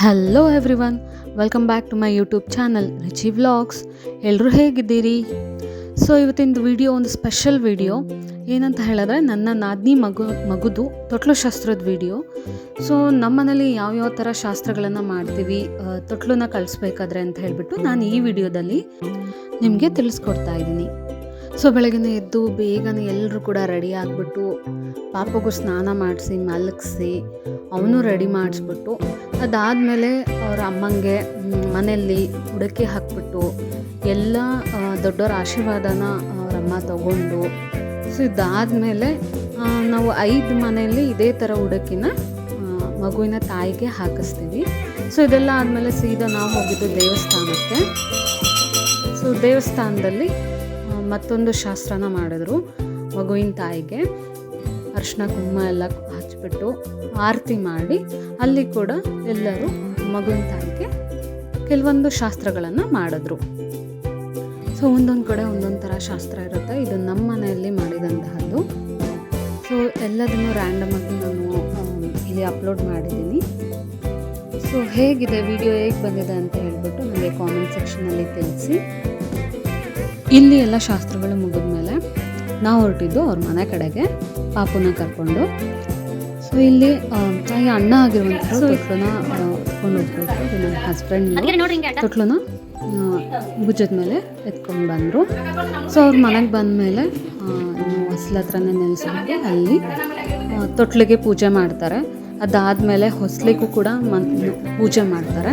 Hello everyone welcome back to my YouTube channel Richi vlogs ಎಲ್ಲರೂ ಹೇಗಿದ್ದೀರಿ? So ಇವತ್ತಿನ video ಒಂದು ಸ್ಪೆಷಲ್ ವಿಡಿಯೋ ಏನಂತ ಹೇಳಿದ್ರೆ, ನನ್ನ ನಾದಿನಿ ಮಗು, ಮಗುದು ತೊಟ್ಲು ಶಾಸ್ತ್ರದ ವಿಡಿಯೋ ಸೊ ನಮ್ಮನೇಲಿ ಯಾವ್ಯಾವ ಥರ ಶಾಸ್ತ್ರಗಳನ್ನು ಮಾಡ್ತೀವಿ ತೊಟ್ಲನ್ನ ಕಳಿಸ್ಬೇಕಾದ್ರೆ ಅಂತ ಹೇಳಿಬಿಟ್ಟು ನಾನು ಈ ವಿಡಿಯೋದಲ್ಲಿ ನಿಮಗೆ ತಿಳಿಸ್ಕೊಡ್ತಾ ಇದ್ದೀನಿ. ಸೊ ಬೆಳಗ್ಗೆ ಎದ್ದು ಬೇಗನೆ ಎಲ್ಲರೂ ಕೂಡ ರೆಡಿ ಆಗಿಬಿಟ್ಟು ಪಾಪಗೂ ಸ್ನಾನ ಮಾಡಿಸಿ, ಮಲಗಿಸಿ, ಅವನು ರೆಡಿ ಮಾಡಿಸ್ಬಿಟ್ಟು ಅದಾದಮೇಲೆ ಅವ್ರ ಅಮ್ಮಂಗೆ ಮನೆಯಲ್ಲಿ ಹುಡುಕಿ ಹಾಕ್ಬಿಟ್ಟು ಎಲ್ಲ ದೊಡ್ಡವ್ರ ಆಶೀರ್ವಾದನ ಅವ್ರ ಅಮ್ಮ ತಗೊಂಡು ಸೊ ಇದಾದಮೇಲೆ ನಾವು ಐದು ಮನೆಯಲ್ಲಿ ಇದೇ ಥರ ಹುಡುಕಿನ ಮಗುವಿನ ತಾಯಿಗೆ ಹಾಕಿಸ್ತೀವಿ. ಸೊ ಇದೆಲ್ಲ ಆದಮೇಲೆ ಸೀದಾ ನಾವು ಹೋಗಿದ್ದು ದೇವಸ್ಥಾನಕ್ಕೆ. ಸೊ ದೇವಸ್ಥಾನದಲ್ಲಿ ಮತ್ತೊಂದು ಶಾಸ್ತ್ರನ ಮಾಡಿದ್ರು ಮಗುವಿನ ತಾಯಿಗೆ. ಅರ್ಶಿನ ಕುಂಕುಮ ಎಲ್ಲ ಹಚ್ಬಿಟ್ಟು ಆರತಿ ಮಾಡಿ ಅಲ್ಲಿ ಕೂಡ ಎಲ್ಲರೂ ಮಗುವಿನ ತಾಯಿಗೆ ಕೆಲವೊಂದು ಶಾಸ್ತ್ರಗಳನ್ನು ಮಾಡಿದ್ರು. ಸೊ ಒಂದೊಂದು ಕಡೆ ಒಂದೊಂದು ಥರ ಶಾಸ್ತ್ರ ಇರುತ್ತೆ. ಇದು ನಮ್ಮ ಮನೆಯಲ್ಲಿ ಮಾಡಿದಂತಹದ್ದು. ಸೊ ಎಲ್ಲದನ್ನು ರ್ಯಾಂಡಮ್ ಆಗಿ ನಾನು ಇಲ್ಲಿ ಅಪ್ಲೋಡ್ ಮಾಡಿದ್ದೀನಿ. ಸೊ ಹೇಗಿದೆ? ವಿಡಿಯೋ ಹೇಗೆ ಬಂದಿದೆ ಅಂತ ಹೇಳ್ಬಿಟ್ಟು ನನಗೆ ಕಾಮೆಂಟ್ ಸೆಕ್ಷನಲ್ಲಿ ತಿಳಿಸಿ. ಇಲ್ಲಿ ಎಲ್ಲ ಶಾಸ್ತ್ರಗಳು ಮುಗಿದ್ಮೇಲೆ ನಾವು ಹೊರಟಿದ್ದು ಅವ್ರ ಮನೆ ಕಡೆಗೆ ಪಾಪುನ ಕರ್ಕೊಂಡು. ಸೊ ಇಲ್ಲಿ ತಾಯಿ ಅಣ್ಣ ಆಗಿರುವಂಥ ತೊಟ್ಲನ್ನ ಎತ್ಕೊಂಡು ಹೋಗ್ಬೇಕು. ನನ್ನ ಹಸ್ಬೆಂಡ್ ತೊಟ್ಲನ್ನ ಭುಜದ ಮೇಲೆ ಎತ್ಕೊಂಡು ಬಂದರು. ಸೊ ಅವ್ರ ಮನೆಗೆ ಬಂದಮೇಲೆ ಮೇಲೆ ಹೊಸ್ಲ ಹತ್ರನೇ ನೆನೆಸ್ಬಿಟ್ಟು ಅಲ್ಲಿ ತೊಟ್ಲಿಗೆ ಪೂಜೆ ಮಾಡ್ತಾರೆ. ಅದಾದಮೇಲೆ ಹೊಸ್ಲಿಗೂ ಕೂಡ ಮನ್ ಪೂಜೆ ಮಾಡ್ತಾರೆ.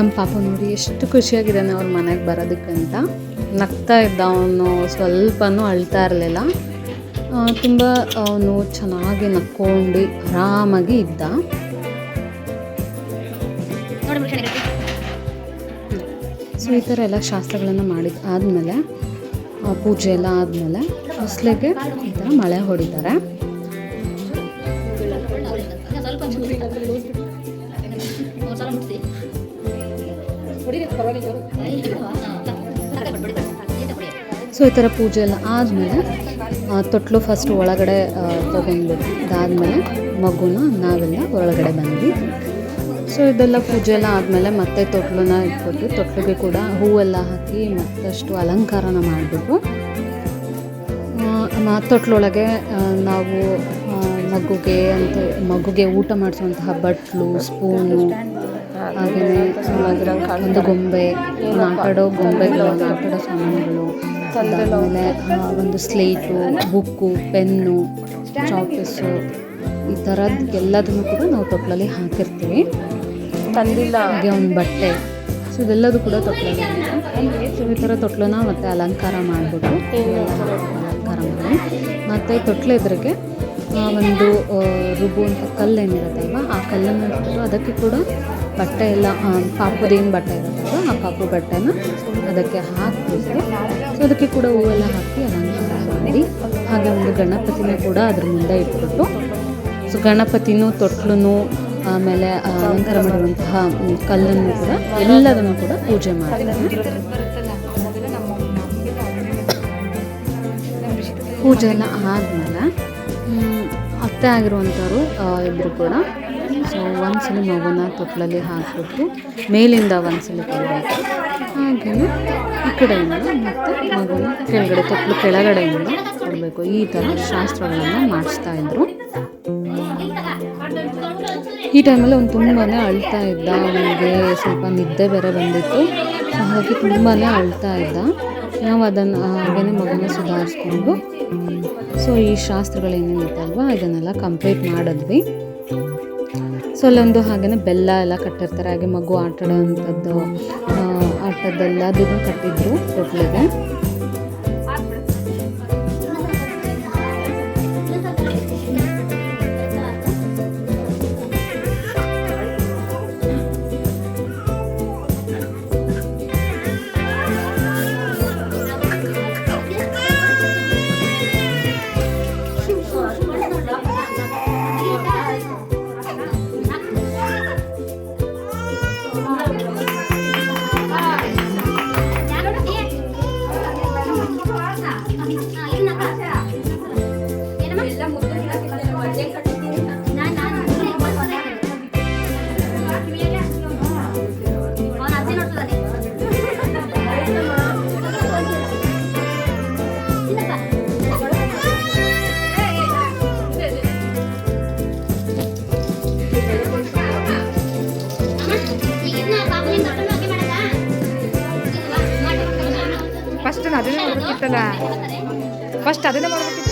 ನಮ್ಮ ಪಾಪ ನೋಡಿ ಎಷ್ಟು ಖುಷಿಯಾಗಿದ್ದಾನೆ ಅವ್ರ ಮನೆಗೆ ಬರೋದಕ್ಕಂತ. ನಗ್ತಾ ಇದ್ದ ಅವನು ಸ್ವಲ್ಪನೂ ಅಳ್ತಾ ಇರಲಿಲ್ಲ. ತುಂಬ ಅವನು ಚೆನ್ನಾಗಿ ನಕ್ಕೊಂಡು ಆರಾಮಾಗಿ ಇದ್ದ. ಸೊ ಈ ಥರ ಎಲ್ಲ ಶಾಸ್ತ್ರಗಳನ್ನು ಮಾಡಿದ ಆದಮೇಲೆ ಪೂಜೆ ಎಲ್ಲ ಆದಮೇಲೆ ಹೊಸ್ಲಿಗೆ ಈ ಥರ ಮಳೆ ಹೊಡಿತಾರೆ. ಸೊ, ಈ ಥರ ಪೂಜೆ ಎಲ್ಲ ಆದಮೇಲೆ ತೊಟ್ಲು ಫಸ್ಟ್ ಒಳಗಡೆ ತೊಗೊಂಡು ಅದಾದಮೇಲೆ ಮಗುನ ನಾವೆಲ್ಲ ಒಳಗಡೆ ಬಂದ್ವಿ. ಸೊ, ಇದೆಲ್ಲ ಪೂಜೆ ಎಲ್ಲ ಆದಮೇಲೆ ಮತ್ತೆ ತೊಟ್ಲನ್ನ ಇಟ್ಬಿಟ್ಟು ತೊಟ್ಲಿಗೆ ಕೂಡ ಹೂವೆಲ್ಲ ಹಾಕಿ ಮತ್ತಷ್ಟು ಅಲಂಕಾರನ ಮಾಡಿಬಿಟ್ಟು ತೊಟ್ಲೊಳಗೆ ನಾವು ಮಗುಗೆ ಅಂತ ಮಗುಗೆ ಊಟ ಮಾಡಿಸುವಂತಹ ಬಟ್ಲು, ಸ್ಪೂನು ಹಾಗೆಯೇ ಒಂದು ಗೊಂಬೆ ಆಟಾಡೋ ಗೊಂಬೆಗಳು ಆಟಾಡೋ ಸಾಮಾನುಗಳು ಆಮೇಲೆ ಒಂದು ಸ್ಲೇಟು ಬುಕ್ಕು ಪೆನ್ನು ಚಾಪೀಸು ಈ ಥರದ್ದು ಎಲ್ಲದನ್ನು ಕೂಡ ನಾವು ತೊಟ್ಲಲ್ಲಿ ಹಾಕಿರ್ತೀವಿ. ತಂದಿಲ್ಲ. ಹಾಗೆ ಒಂದು ಬಟ್ಟೆ. ಸೊ ಇದೆಲ್ಲದೂ ಕೂಡ ತೊಟ್ಲಲ್ಲಿ ಸೊ ಈ ಥರ ತೊಟ್ಲನ್ನ ಮತ್ತೆ ಅಲಂಕಾರ ಮಾಡಿಬಿಟ್ಟು ಅಲಂಕಾರ ಮಾಡಿ. ಮತ್ತು ತೊಟ್ಲ ಎದುರಿಗೆ ಒಂದು ರುಬ್ಬುವಂಥ ಕಲ್ಲು ಏನಿರುತ್ತಲ್ವ ಆ ಕಲ್ಲನ್ನು ಇಟ್ಬಿಟ್ಟು ಅದಕ್ಕೆ ಕೂಡ ಬಟ್ಟೆ ಎಲ್ಲ ಪಾಪುದೇನು ಬಟ್ಟೆ ಇರುತ್ತೆ ಆ ಪಾಪು ಬಟ್ಟೆನ ಅದಕ್ಕೆ ಹಾಕಬೇಕು ಸೊ ಅದಕ್ಕೆ ಕೂಡ ಹೂವೆಲ್ಲ ಹಾಕಿ ಅಲಂಕಾರ ಮಾಡಿ. ಹಾಗೆ ಒಂದು ಗಣಪತಿನ ಕೂಡ ಅದ್ರ ಮುಂದೆ ಇಟ್ಬಿಟ್ಟು ಸೊ ಗಣಪತಿನೂ ತೊಟ್ಲೂ ಆಮೇಲೆ ಅಲಂಕಾರ ಮಾಡುವಂತಹ ಕಲ್ಲನ್ನು ಕೂಡ ಎಲ್ಲದನ್ನು ಕೂಡ ಪೂಜೆ ಮಾಡ್ತಾರೆ. ಪೂಜೆ ಎಲ್ಲ ಆದಮೇಲೆ ಅತ್ತೆ ಆಗಿರುವಂಥವ್ರು ಇಬ್ಬರು ಕೂಡ ಸೊ ಒಂದ್ಸಲ ಮಗುನ ತೊಟ್ಲಲ್ಲಿ ಹಾಕಿಬಿಟ್ಟು ಮೇಲಿಂದ ಒಂದ್ಸಲ ಕೊಡಬೇಕು ಹಾಗೆಯೇ ಈ ಕಡೆಯಿಂದ ಮತ್ತು ಮಗುನ ಕೆಳಗಡೆ ತೊಟ್ಲು ಕೆಳಗಡೆಯಿಂದ ಕೊಡಬೇಕು ಈ ಥರ ಶಾಸ್ತ್ರಗಳನ್ನು ಮಾಡಿಸ್ತಾ ಇದ್ರು. ಈ ಟೈಮಲ್ಲಿ ಅವ್ನು ತುಂಬಾ ಅಳ್ತಾ ಇದ್ದ. ಅವನಿಗೆ ಸ್ವಲ್ಪ ನಿದ್ದೆ ಬೇರೆ ಬಂದಿತ್ತು. ಹಾಗಾಗಿ ತುಂಬಾ ಅಳ್ತಾ ಇದ್ದ. ನಾವು ಅದನ್ನು ಹಾಗೇನೆ ಮಗನ ಸುಧಾರಿಸ್ಕೊಂಡು ಸೊ ಈ ಶಾಸ್ತ್ರಗಳೇನೇನಿತ್ತಲ್ವ ಇದನ್ನೆಲ್ಲ ಕಂಪ್ಲೀಟ್ ಮಾಡಿದ್ವಿ. ಸೊ ಅಲ್ಲೊಂದು ಹಾಗೆಯೇ ಬೆಲ್ಲ ಎಲ್ಲ ಕಟ್ಟಿರ್ತಾರೆ ಹಾಗೆ ಮಗು ಆಟ ಆಡೋವಂಥದ್ದು ಆಟದ್ದೆಲ್ಲದನ್ನು ಕಟ್ಟಿದ್ರು ತೊಟ್ಲಿಗೆ. ಫಸ್ಟ್ ಅದನ್ನೇ ಮಾಡ್ಬೇಕಿತ್ತಲ್ಲ? ಫಸ್ಟ್ ಅದನ್ನೇ ಮಾಡ್ಬೇಕಿತ್ತು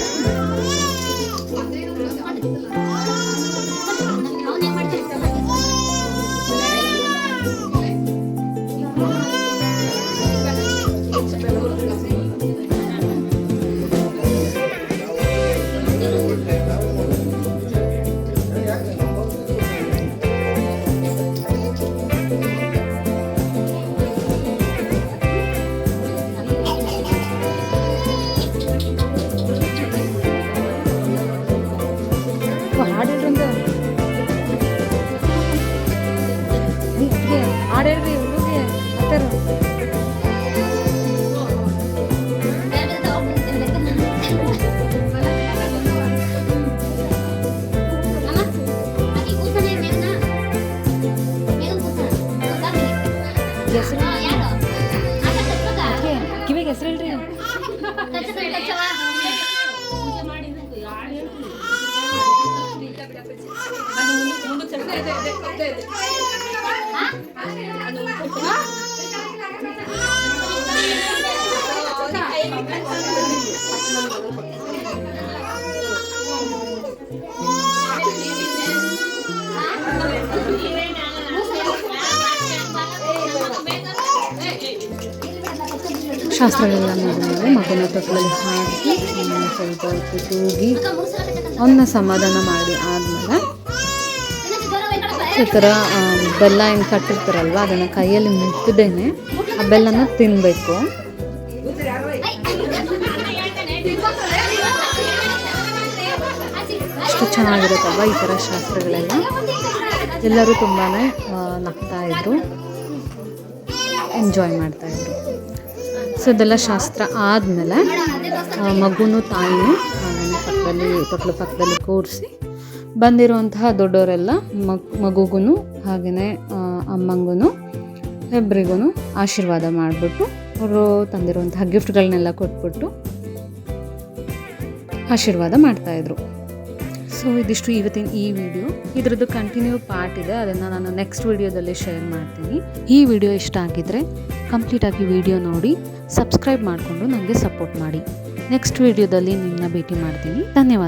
ಶಾಸ್ತ್ರಗಳೆಲ್ಲ ಮುಗಿದ್ಮೇಲೆ ಮಗನ ತಪ್ಪಲ್ಲಿ ಹಾಕಿ ಸ್ವಲ್ಪ ಹೊತ್ತು ತೂಗಿ ಅವನ್ನ ಸಮಾಧಾನ ಮಾಡಿ ಆದಮೇಲೆ ಈ ಥರ ಬೆಲ್ಲ ಏನು ಕಟ್ಟಿರ್ತಾರಲ್ವ, ಅದನ್ನು ಕೈಯಲ್ಲಿ ಮುಟ್ಟಿದ್ದೇನೆ ಆ ಬೆಲ್ಲನ ತಿನ್ನಬೇಕು ಅಷ್ಟು ಚೆನ್ನಾಗಿರುತ್ತಲ್ವ ಈ ಥರ ಶಾಸ್ತ್ರಗಳೆಲ್ಲ? ಎಲ್ಲರೂ ತುಂಬಾ ನಗ್ತಾ ಇದ್ರು. ಎಂಜಾಯ್ ಮಾಡ್ತಾಯಿದ್ರು ಸೊ ಇದೆಲ್ಲ ಶಾಸ್ತ್ರ ಆದಮೇಲೆ ಮಗುನೂ ತಾಯಿನೂ ಪಕ್ಕದಲ್ಲಿ ತೊಟ್ಲು ಪಕ್ಕದಲ್ಲಿ ಕೂರಿಸಿ ಬಂದಿರುವಂತಹ ದೊಡ್ಡವರೆಲ್ಲ ಮಗ್ ಮಗುಗೂ ಹಾಗೆಯೇ ಅಮ್ಮಂಗೂ ಇಬ್ಬರಿಗೂ ಆಶೀರ್ವಾದ ಮಾಡಿಬಿಟ್ಟು ಅವರು ತಂದಿರುವಂತಹ ಗಿಫ್ಟ್ಗಳನ್ನೆಲ್ಲ ಕೊಟ್ಬಿಟ್ಟು ಆಶೀರ್ವಾದ ಮಾಡ್ತಾಯಿದ್ರು ಸೊ ಇದಿಷ್ಟು ಇವತ್ತಿನ ಈ ವಿಡಿಯೋ. ಇದರದ್ದು ಕಂಟಿನ್ಯೂ ಪಾರ್ಟ್ ಇದೆ. ಅದನ್ನು ನಾನು ನೆಕ್ಸ್ಟ್ ವಿಡಿಯೋದಲ್ಲಿ ಶೇರ್ ಮಾಡ್ತೀನಿ. ಈ ವಿಡಿಯೋ ಇಷ್ಟ ಆಗಿದ್ದರೆ ಕಂಪ್ಲೀಟಾಗಿ ವಿಡಿಯೋ ನೋಡಿ ಸಬ್ಸ್ಕ್ರೈಬ್ ಮಾಡಿಕೊಂಡು ನನಗೆ ಸಪೋರ್ಟ್ ಮಾಡಿ. ನೆಕ್ಸ್ಟ್ ವಿಡಿಯೋದಲ್ಲಿ ನಿಮ್ಮನ್ನ ಭೇಟಿ ಮಾಡ್ತೀನಿ. ಧನ್ಯವಾದ.